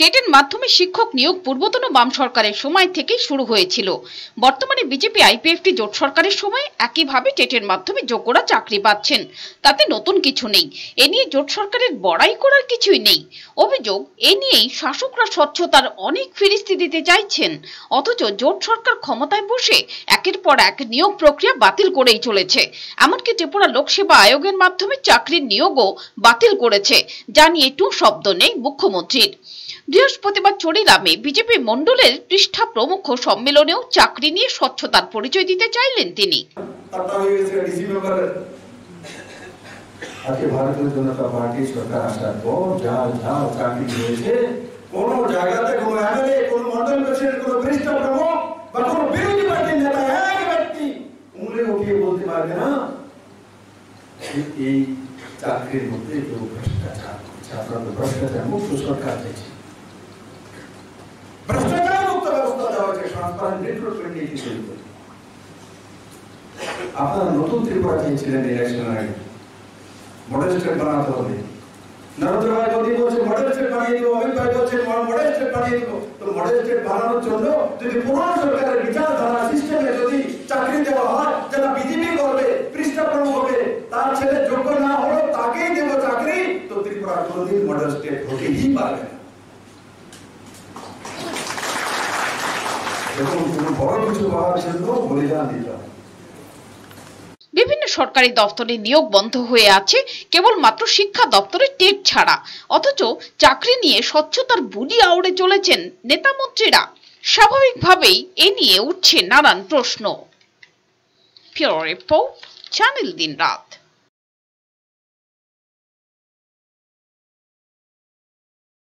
টেটের মাধ্যমে শিক্ষক নিয়োগ পূর্বতন বাম সরকারের সময় থেকেই শুরু হয়েছিল। বর্তমানে বিজেপি আইপিএফটি জোট সরকারের সময় একইভাবে টেটের মাধ্যমে যোগ্যরা চাকরি পাচ্ছেন। তাতে নতুন কিছু নেই। এ নিয়ে জোট সরকারের বড়াই করার কিছুই নেই। অভিযোগ, এ নিয়েই শাসকরা স্বচ্ছতার অনেক ফিরিস্তি দিতে চাইছেন। অথচ জোট সরকার ক্ষমতায় বসে একের পর এক নিয়োগ প্রক্রিয়া বাতিল করেই চলেছে। এমনকি ত্রিপুরা লোকসেবা আয়োগের মাধ্যমে চাকরির নিয়োগও বাতিল করেছে। যা নিয়ে টু শব্দ নেই মুখ্যমন্ত্রীর। বৃহস্পতিবার চড়িরামে বিজেপি মণ্ডলের পৃষ্ঠা প্রমুখ সম্মেলনেও চাকরি নিয়ে স্বচ্ছতার পরিচয় দিতে চাইলেন তিনি। আজকে ভারতীয় জনতা পার্টি সরকার আসার পর যা যা চাকরি হয়েছে, কোন জায়গাতে কোন এমএলএ কোন মন্ডল প্রেসিডেন্ট, কোন প্রমুখ বা কোন বিরোধী পার্টির নেতা, এক ব্যক্তি উঠিয়ে বলতে পারবে না এই চাকরির মধ্যে ভ্রষ্টাচার করছে। ভ্রষ্টাচার মুক্ত সরকার চাইছে ভ্রষ্টাচার মুক্ত ব্যবস্থা দেওয়া আপনারা নতুন ত্রিপুরা চেয়েছিলেন ইলেকশন আগে। মডেল বানাতে চাকরি দেওয়া হয় যারা বিজেপি করবে হবে, তার ছেলে যোগ্য না হলো তাকেই দেবো চাকরি, তো ত্রিপুরা কোনোদিন মডেল স্টেট হতেই পারবে না। এবং কোনো বড় কিছু পাওয়ার জন্য বলিদান দিতে হবে। বিভিন্ন সরকারি দপ্তরে নিয়োগ বন্ধ হয়ে আছে কেবলমাত্র শিক্ষা দপ্তরে টেট ছাড়া। অথচ চাকরি নিয়ে স্বচ্ছতার বুড়ি আউড়ে চলেছেন নেতা মন্ত্রীরা। স্বাভাবিকভাবেই এ নিয়ে উঠছে নানান প্রশ্ন। চ্যানেল দিন রাত